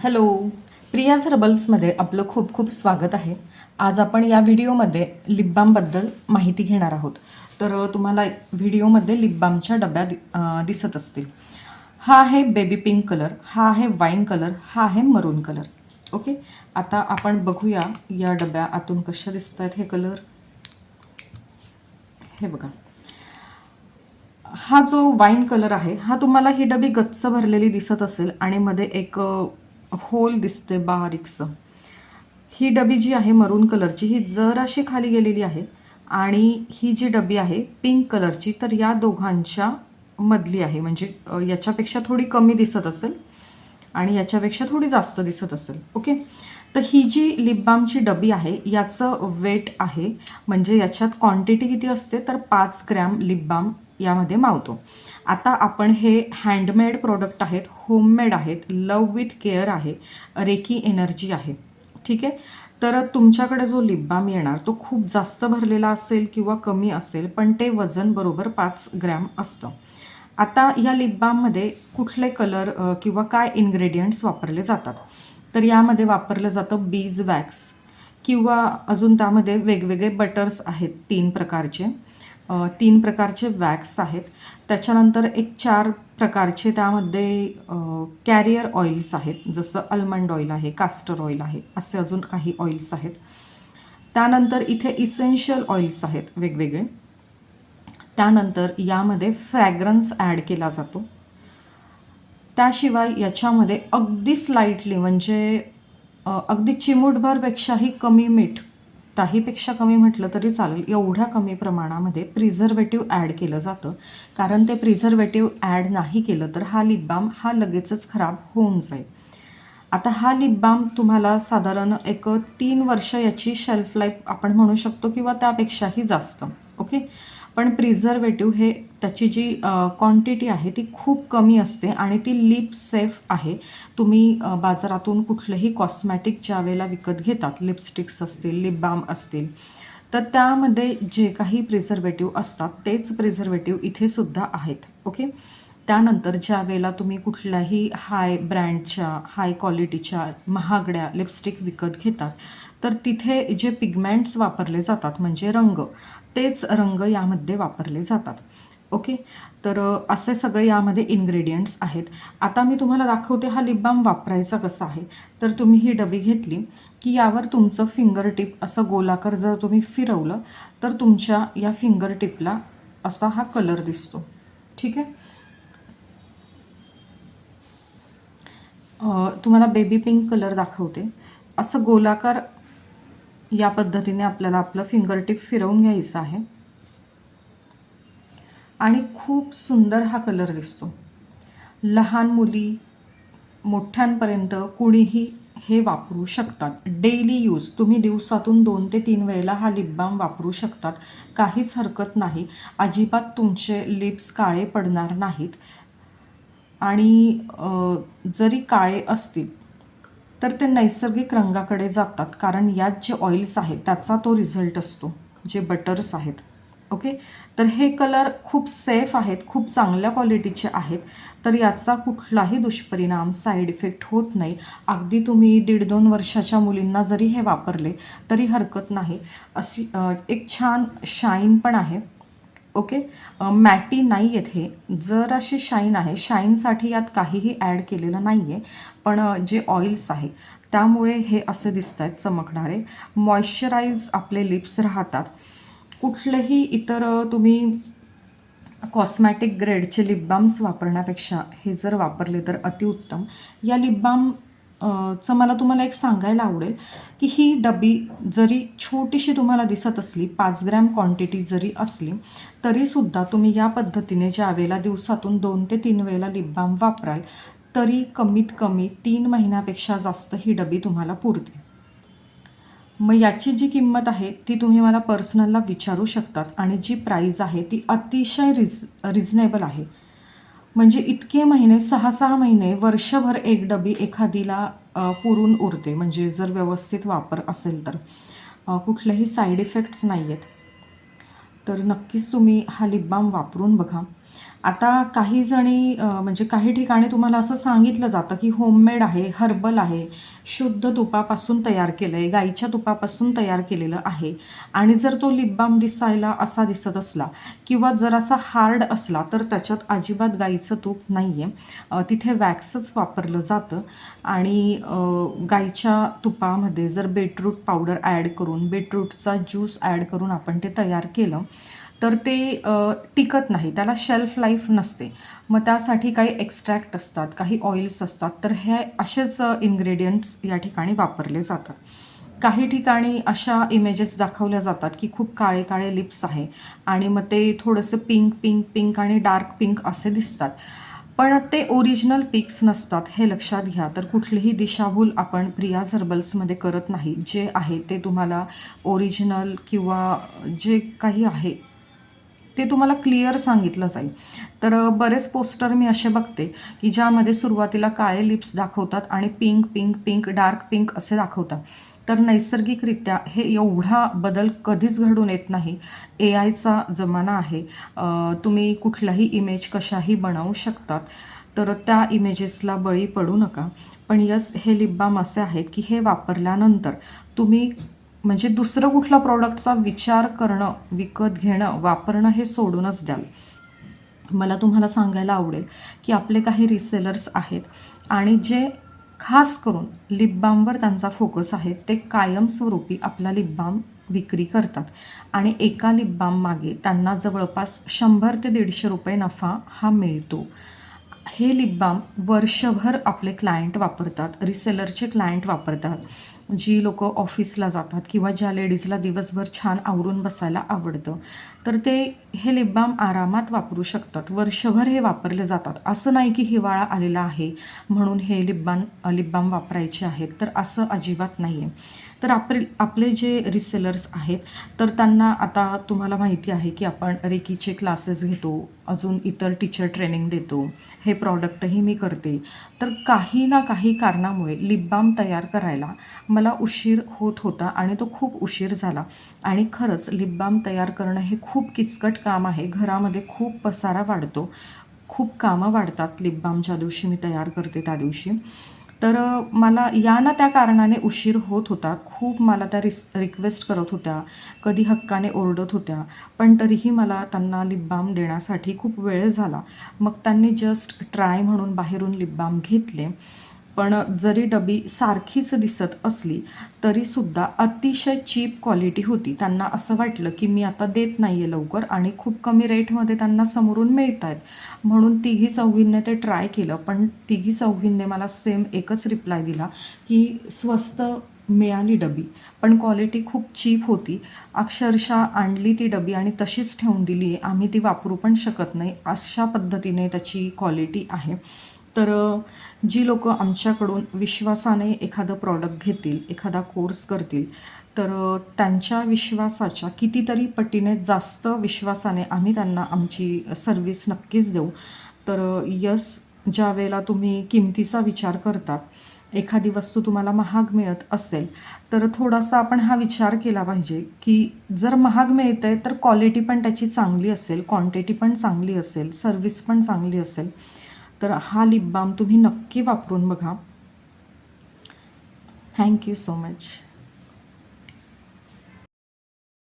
Hello. Priya's हर्बल्समध्ये आपलं खूप खूप स्वागत आहे. आज आपण या व्हिडिओमध्ये लिपबामबद्दल माहिती घेणार आहोत. तर तुम्हाला व्हिडिओमध्ये लिपबामच्या डब्या दि दिसत असतील. हा आहे बेबी पिंक कलर हा आहे वाईन कलर हा आहे मरून कलर ओके आता आपण बघूया या डब्या आतून कशा दिसत आहेत हे कलर हे बघा. हा जो वाईन कलर आहे हा तुम्हाला ही डबी गच्च भरलेली दिसत असेल आणि मध्ये एक होल दिसते बारीकसं. ही डबी जी आहे मरून कलरची ही जराशी खाली गेलेली आहे आणि ही जी डबी आहे पिंक कलरची तर या दोघांच्या मधली आहे. म्हणजे याच्यापेक्षा थोडी कमी दिसत असेल आणि याच्यापेक्षा थोडी जास्त दिसत असेल. ओके? तर ही जी लिपबामची डबी आहे याचं वेट आहे म्हणजे याच्यात क्वांटिटी किती असते तर पाच ग्रॅम लिपबाम यामध्ये मावतो. आता आपण हे हँडमेड प्रोडक्ट आहेत होममेड आहेत लव विथ केअर आहे रेकी एनर्जी आहे. ठीक आहे? तर तुमच्याकडे जो लिप बाम येणार तो खूप जास्त भरलेला असेल किंवा कमी असेल पण ते वजन बरोबर पाच ग्रॅम असतं. आता या लिप बाममध्ये कुठले कलर किंवा काय इन्ग्रेडियंट्स वापरले जातात? तर यामध्ये वापरलं जातं बीज वॅक्स किंवा अजून त्यामध्ये वेगवेगळे बटर्स आहेत तीन प्रकारचे. तीन प्रकारचे वॅक्स आहेत. त्याच्यानंतर एक चार प्रकारचे त्यामध्ये कॅरियर ऑइल्स आहेत. जसं अल्मंड ऑइल आहे कास्टर ऑइल आहे असे अजून काही ऑइल्स आहेत. त्यानंतर इथे इसेन्शियल ऑइल्स आहेत वेगवेगळे. त्यानंतर यामध्ये फ्रॅग्रन्स ॲड केला जातो. त्याशिवाय याच्यामध्ये अगदी स्लाइटली म्हणजे अगदी चिमूटभरपेक्षाही कमी मीठ ताहीपेक्षा कमी म्हटलं तरी चालेल. एवढ्या कमी प्रमाणामध्ये प्रिझर्वेटिव्ह ॲड केलं जातं. कारण ते प्रिझर्वेटिव्ह ॲड नाही केलं तर हा लिप बाम हा लगेचच खराब होऊन जाईल. आता हा लिप बाम तुम्हाला साधारण एक तीन वर्ष याची शेल्फ लाईफ आपण म्हणू शकतो किंवा त्यापेक्षाही जास्त. ओके पण प्रिझर्वेटिव्ह हे त्याची जी क्वांटिटी आहे ती खूप कमी असते आणि ती लिप सेफ आहे. तुम्ही बाजारातून कुठलंही कॉस्मॅटिक ज्या वेळेला विकत घेतात लिपस्टिक्स असतील लिप बाम असतील तर त्यामध्ये जे काही प्रिझर्वेटिव्ह असतात तेच प्रिझर्वेटिव्ह इथे सुद्धा आहेत ओके त्यानंतर ज्या वेळेला तुम्ही कुठल्याही हाय ब्रँडच्या हाय क्वालिटीच्या महागड्या लिपस्टिक विकत घेतात तर तिथे जे पिगमेंट्स वापरले जातात म्हणजे रंग तेच रंग यामध्ये वापरले जातात. ओके? तर असे सगळे यामध्ये इन्ग्रेडियंट्स आहेत. आता मी तुम्हाला दाखवते हा लिप बाम वापरायचा कसा आहे. तर तुम्ही ही डबी घेतली की यावर तुमचं फिंगर टिप असं गोलाकार जर तुम्ही फिरवलं तर तुमच्या या फिंगर टिपला असा हा कलर दिसतो. ठीक आहे? तुम्हाला बेबी पिंक कलर दाखवते. असं गोलाकार या पद्धतीने आपल्याला आपलं फिंगर टिप फिरवून घ्यायचं आहे. आणि खूप सुंदर हा कलर दिसतो. लहान मुली मोठ्यांपर्यंत कुणीही हे वापरू शकतात. Daily use. तुम्ही दिवसातून दोन ते तीन वेळेला हा लिप बाम वापरू शकतात. काहीच हरकत नाही. अजिबात तुमचे लिप्स काळे पडणार नाहीत. आणि जरी काळे असतील तर ते नैसर्गिक रंगाकडे जातात. कारण यात जे ऑइल्स आहेत त्याचा तो रिझल्ट असतो. जे बटर्स आहेत. ओके? तर हे कलर खूप सेफ आहेत खूप चांगल्या क्वालिटीचे आहेत. तर याचा कुठलाही दुष्परिणाम साईड इफेक्ट होत नाही. अगदी तुम्ही दीड दोन वर्षाच्या मुलींना जरी हे वापरले तरी हरकत नाही. अशी एक छान शाईन पण आहे. ओके? मॅटी नाही आहेत हे. जर अशी शाईन आहे शाईनसाठी यात काहीही ॲड केलेलं नाही आहे पण जे ऑइल्स आहे त्यामुळे हे असे दिसत आहेत चमकणारे. मॉइश्चराईज आपले लिप्स राहतात. कुठलेही इतर तुम्ही कॉस्मॅटिक ग्रेडचे लिप बाम्स वापरण्यापेक्षा हे जर वापरले तर अतिउत्तम. या लिप बाम चं मला तुम्हाला एक सांगायला आवडेल की ही डबी जरी छोटीशी तुम्हाला दिसत असली पाच ग्रॅम क्वांटिटी जरी असली तरीसुद्धा तुम्ही या पद्धतीने ज्या वेळेला दिवसातून दोन ते तीन वेळेला लिप बाम वापराल तरी कमीत कमी तीन महिन्यापेक्षा जास्त ही डबी तुम्हाला पुरते. मग याची जी किंमत आहे ती तुम्ही मला पर्सनलला विचारू शकतात. आणि जी प्राईज आहे ती अतिशय रिज रिजनेबल आहे. म्हणजे इतके महिने सहा सहा महिने वर्षभर एक डबी एखादीला पुरून उरते. म्हणजे जर व्यवस्थित वापर असेल तर. कुठलेही साईड इफेक्ट्स नाही आहेत तर नक्कीच तुम्ही हा लिप बाम वापरून बघा. आता काही जणी म्हणजे काही ठिकाणी तुम्हाला असं सांगितलं जातं की होममेड आहे हर्बल आहे शुद्ध तुपापासून तयार केलं आहे गाईच्या तुपापासून तयार केलेलं आहे. आणि जर तो लिप बाम दिसायला असा दिसत असला किंवा जर असा हार्ड असला तर त्याच्यात अजिबात गाईचं तूप नाही आहे तिथे वॅक्सच वापरलं जातं. आणि गाईच्या तुपामध्ये जर बीटरूट पावडर ॲड करून बीटरूटचा ज्यूस ॲड करून आपण ते तयार केलं तर ते टिकत नाही. त्याला शेल्फ लाईफ नसते. मग त्यासाठी काही एक्स्ट्रॅक्ट असतात काही ऑइल्स असतात. तर हे असेच इन्ग्रेडियंट्स या ठिकाणी वापरले जातात. काही ठिकाणी अशा इमेजेस दाखवल्या जातात की खूप काळे काळे लिप्स आहे आणि मग ते थोडंसं पिंक पिंक पिंक आणि डार्क पिंक असे दिसतात. पण ते ओरिजिनल पिक्स नसतात हे लक्षात घ्या. तर कुठलीही दिशाभूल आपण प्रिया हर्बल्समध्ये करत नाही. जे आहे ते तुम्हाला ओरिजिनल किंवा जे काही आहे ते तुम्हाला क्लिअर सांगितलं जाईल. तर बरेच पोस्टर मी असे बघते की ज्यामध्ये सुरुवातीला काळे लिप्स दाखवतात आणि pink pink pink dark pink असे दाखवतात. तर नैसर्गिकरित्या हे एवढा बदल कधीच घडून येत नाही. ए आयचा जमाना आहे. तुम्ही कुठलाही इमेज कशाही बनवू शकतात. तर त्या इमेजेसला बळी पडू नका. पण यस हे लिप बाम असे आहेत की हे वापरल्यानंतर तुम्ही म्हणजे दुसरं कुठला प्रॉडक्टचा विचार करणं विकत घेणं वापरणं हे सोडूनच द्याल. मला तुम्हाला सांगायला आवडेल की आपले काही रिसेलर्स आहेत आणि जे खास करून लिप बामवर त्यांचा फोकस आहे ते कायमस्वरूपी आपला लिप बाम विक्री करतात. आणि एका लिप बाम मागे त्यांना जवळपास शंभर ते दीडशे रुपये नफा हा मिळतो. हे लिप बाम वर्षभर आपले क्लायंट वापरतात रिसेलरचे क्लायंट वापरतात. जी लोक ऑफिसला जातात किंवा ज्या लेडीजला दिवसभर छान आवरून बसायला आवडतं. तर ते हे लिप बाम आरामात वापरू शकतात. वर्षभर हे वापरले जातात. असं नाही की हिवाळा आलेला आहे म्हणून हे लिप बाम लिप बाम वापरायचे आहेत. तर असं अजिबात नाही आहे तर आपले आपले जे रिसेलर्स आहेत तर त्यांना आता तुम्हाला माहिती आहे की आपण रेकीचे क्लासेस घेतो अजून इतर टीचर ट्रेनिंग देतो हे प्रॉडक्टही मी करते. तर काही ना काही कारणामुळे लिपबाम तयार करायला मला उशीर होत होता आणि तो खूप उशीर झाला. आणि खरंच लिपबाम तयार करणं हे खूप किचकट काम आहे. घरामध्ये खूप पसारा वाढतो. खूप कामं वाढतात लिप ज्या दिवशी मी तयार करते त्या दिवशी. तर मला या ना त्या कारणाने उशीर होत होता. खूप मला त्या रिस रिक्वेस्ट करत होत्या. कधी हक्काने ओरडत होत्या. पण तरीही मला त्यांना लिपबाम देण्यासाठी खूप वेळ झाला. मग त्यांनी जस्ट ट्राय म्हणून बाहेरून लिपबाम घेतले. पण जरी डबी सारखीच दिसत असली तरीसुद्धा अतिशय चीप क्वालिटी होती. त्यांना असं वाटलं की मी आता देत नाही आहे लवकर आणि खूप कमी रेटमध्ये त्यांना समोरून मिळत आहेत म्हणून तिघी चौघींनी ते ट्राय केलं पण तिघी चौघींनी मला सेम एकच रिप्लाय दिला की स्वस्त मिळाली डबी पण क्वालिटी खूप चीप होती. अक्षरशः आणली ती डबी आणि तशीच ठेवून दिली आहे आम्ही ती वापरू पण शकत नाही. अशा पद्धतीने त्याची क्वालिटी आहे. तर जी लोक आमच्याकडून विश्वासाने एखादं प्रॉडक्ट घेतील एखादा कोर्स करतील तर त्यांच्या विश्वासाच्या कितीतरी पटीने जास्त विश्वासाने आम्ही त्यांना आमची सर्विस नक्कीच देऊ. तर यस ज्या वेळेला तुम्ही किमतीचा विचार करतात एखादी वस्तू तुम्हाला महाग मिळत असेल तर थोडासा आपण हा विचार केला पाहिजे की जर महाग मिळते आहे तर क्वालिटी पण त्याची चांगली असेल क्वांटिटी पण चांगली असेल सर्विस पण चांगली असेल. तर हा लिप बाम तुम्ही नक्की वापरून बघा. Thank you so much